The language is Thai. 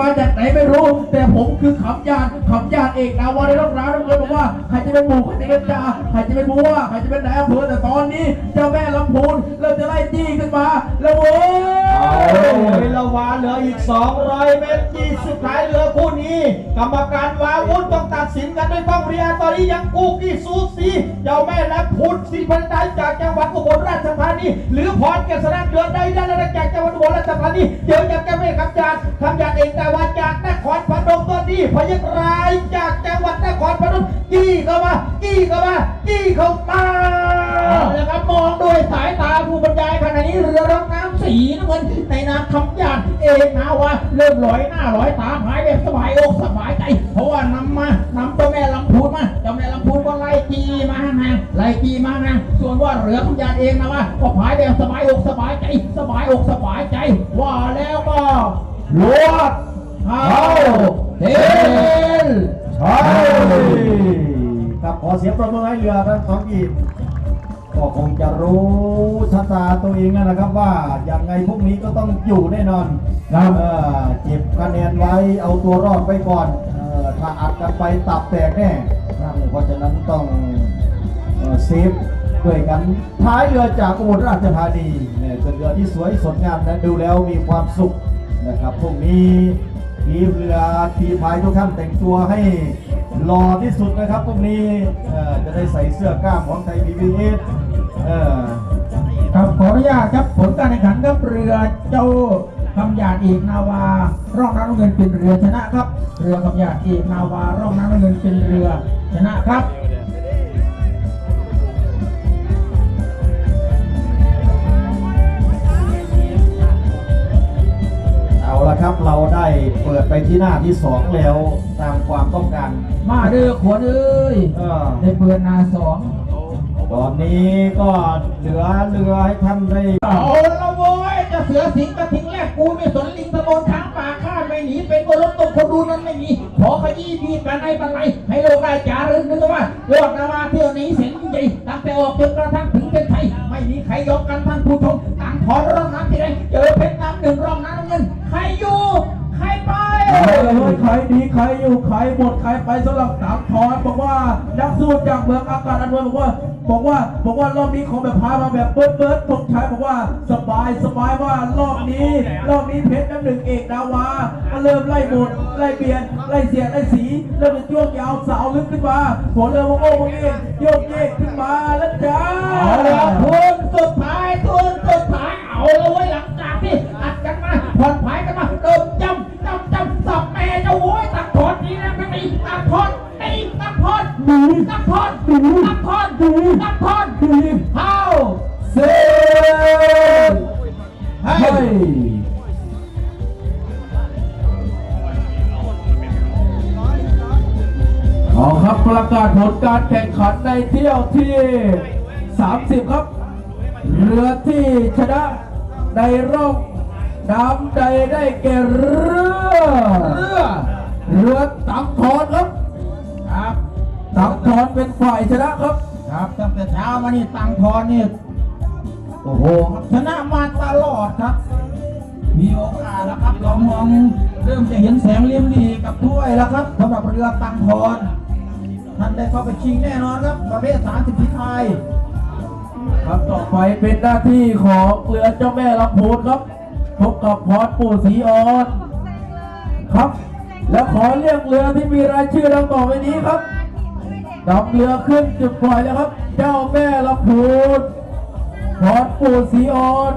มาจากไหนไม่รู้ แต่ผมคือขำยานขำยานเอกนาวาในร่องร้านน้ำเงินบอกว่าใครจะเป็นหมู่ใครจะเป็นจ่าใครจะเป็นผู้ว่าใครจะเป็นนายอำเภอแต่ตอนนี้เจ้าแม่ลำพูนเริ่มจะไล่จี้ขึ้นมา แล้วโว้ เอา ย เวลาวาเหลืออีก 200 เมตรยี่สุดท้ายเหลือคู่นี้ กรรมการวาวุธต้องตัดสินกันด้วยกล้องเรียตอนนี้ยังกูกี้ซูซีเจ้าแม่และพุทธสิพันดาจากจังหวัดอุบลราชธานี หรือพรเกษรเดือนใดด้านละจากจังหวัดอุบลราชธานีเดี๋ยวจะแก้ไม่คำจานคำจานเองแต่ว่าจากนครพนมตอนนี้พยักรายจากจังหวัดนครพนมกี้เข้ามากี้เข้ามากี้เข้ามาเอาละครับมองด้วยสายตาผู้บรรยายขณะนี้เรือรองน้ำสีน้ำเงินในนามคำยาน เอกนาวาเริ่มลอยหน้าลอยตาหายแบบสบายอกสบายใจ เพราะว่านำมานำเจ้าแม่ลำพูนมาเจ้าแม่ลำพูนก็ไล่จีมาห่างๆไล่จีมาห่างๆส่วนว่าเรือคำยานเองนะว่าก็พายแบบสบายอกสบายใจ สบายอกสบายใจ ว่าแล้วก็ลวดเข้าเทนใช่ครับขอเสียงประมือให้เรือทั้งสองทีม ก็คงจะรู้ชะตาตัวเองนะครับว่ายังไงพวกนี้ก็ต้องอยู่แน่นอนครับเออเก็บคะแนนไว้เอาตัวรอดไปก่อนเออถ้าอัดกันไปตับแตกแน่ครับเพราะฉะนั้นต้องเอ่อเซฟด้วยกันท้ายเรือจากอุบลราชธานีเนี่ยเป็นเรือที่สวยสดงามนะดูแล้วมีความสุขนะครับพวกนี้ทีมเรือทีมพายทุกท่านแต่งตัวให้หล่อที่สุดนะครับพวกนี้เอ่อจะได้ใส่เสื้อกล้ามของไทยพีบี เอสเออครับขออนุญาตครับผลการแข่งขันครับเรือเจ้าคำหยาดเอกนาวา ร่องน้ำเงินเป็นเรือชนะครับ เรือคำหยาดเอกนาวา ร่องน้ำเงินเป็นเรือชนะครับเอาละครับเราได้เปิดไปที่หน้าที่สองแล้วตามความต้องการ มาเด้อขวดเอ้ยเออได้เปิดนาสอง ตอนนี้ก็เหลือเรือให้ท่านได้เอาละโว้ยจะเสือสิงกระทิงแรกกูไม่สนลิงตะโกนช้างป่าข้าไม่หนีเป็นกรถตกคนดูนั้นไม่มีขอขยี้บีบกันในบันไลให้โลกได้จารึกนึกว่าโลกนาวาเที่ยวนี้เสียงใหญ่ตั้งแต่ออกจนกระทั่งถึงเป็นไทยไม่มีใครยกกันท่านผู้ชมต่างขอร่องน้ำที่ใดเจอเป็นน้ำหนึ่งร่องน้ำเงินใครอยู่ใครไปใครเลยใครดีใครอยู่ใครหมดใครไปสำหรับสามทอนบอกว่านักสู้จากเมืองอากาศอันวยบอกว่า บอกว่าบอกว่ารอบนี้ของแบบพามาแบบเบิร์ดเบิร์ดตกชายบอกว่าสบายสบายว่ารอบนี้ รอบนี้เพชรน้ำหนึ่งเอกดาวาก็เริ่มไล่หมดไล่เบียนไล่เสียดไล่สีเริ่มเป็นโยกยาวสาวลึกขึ้นมาหัวเรือโมโอ้โมเองโยกเยกขึ้นมาแล้วจ้าเอาละทุนสุดท้ายทุนสุดท้ายเอาละเว้ยหลังจากที่อัดกันมาผ่อนผายกันมาเติมจำจำจำสับแม่เจ้าโว้ยตักทอนนี้นะไม่ตีตักทอนตีตักทอนตักทอนตัก ทอนตักทอนเข้าเซฮ้ยเอาครับประกาศผลการแข่งขันในเที่ยวที่ 30 ครับ เรือที่ชนะในรองน้ำใดได้แก่เรือ เรือเรือตังทอนครับครับตังทอนเป็นฝ่ายชนะครับ ครับตั้งแต่เช้ามานี่ตังทอนนี่โอ้โหชนะมาตลอดครับ มีโอกาสแล้วครับเรามองเริ่มจะเห็นแสงเลี่ยมดีกับถ้วยแล้วครับสำหรับเรือตังทอนท่านได้เข้าไปชิงแน่นอนครับประเภท30พิไทยครับต่อไปเป็นหน้าที่ของเรือเจ้าแม่ลำพูนครับพบกับพรปู่ศรีออนครับ และขอเรียกเรือที่มีรายชื่อดังต่อไปนี้ครับ นำเรือขึ้นจุดปล่อยแล้วครับ เจ้าแม่ลำพูนพรปู่ศรีออน